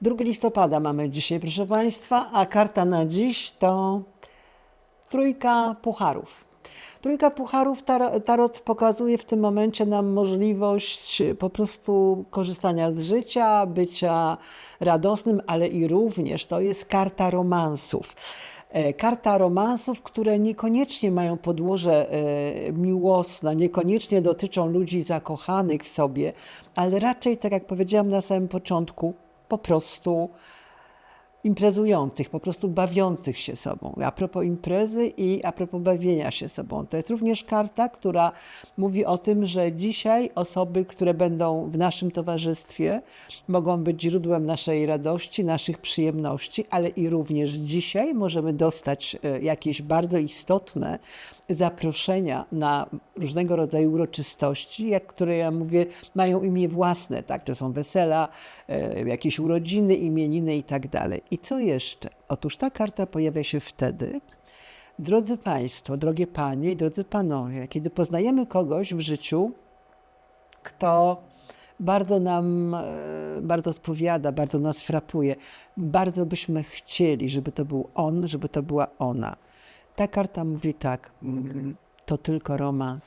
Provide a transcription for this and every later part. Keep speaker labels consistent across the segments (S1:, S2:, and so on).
S1: 2 listopada mamy dzisiaj, proszę Państwa, a karta na dziś to trójka pucharów. Trójka pucharów tar- tarot pokazuje w tym momencie nam możliwość po prostu korzystania z życia, bycia radosnym, ale i również to jest karta romansów. E, Karta romansów, które niekoniecznie mają podłoże e, miłosne, niekoniecznie dotyczą ludzi zakochanych w sobie, ale raczej, tak jak powiedziałam na samym początku, po prostu imprezujących, po prostu bawiących się sobą. A propos imprezy i a propos bawienia się sobą. To jest również karta, która mówi o tym, że dzisiaj osoby, które będą w naszym towarzystwie, mogą być źródłem naszej radości, naszych przyjemności, ale i również dzisiaj możemy dostać e, jakieś bardzo istotne zaproszenia na różnego rodzaju uroczystości, jak które ja mówię, mają imię własne, tak? To są wesela, e, jakieś urodziny, imieniny i tak dalej. I co jeszcze? Otóż ta karta pojawia się wtedy, drodzy Państwo, drogie Panie i drodzy Panowie, kiedy poznajemy kogoś w życiu, kto bardzo nam, e, bardzo odpowiada, bardzo nas frapuje. Bardzo byśmy chcieli, żeby to był on, żeby to była ona. Ta karta mówi tak, mm, to tylko romans.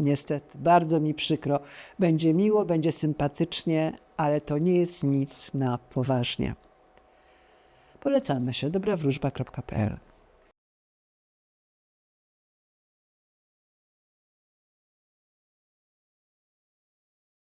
S1: Niestety, bardzo mi przykro. Będzie miło, będzie sympatycznie, ale to nie jest nic na poważnie. Polecamy się. dobrawróżba.pl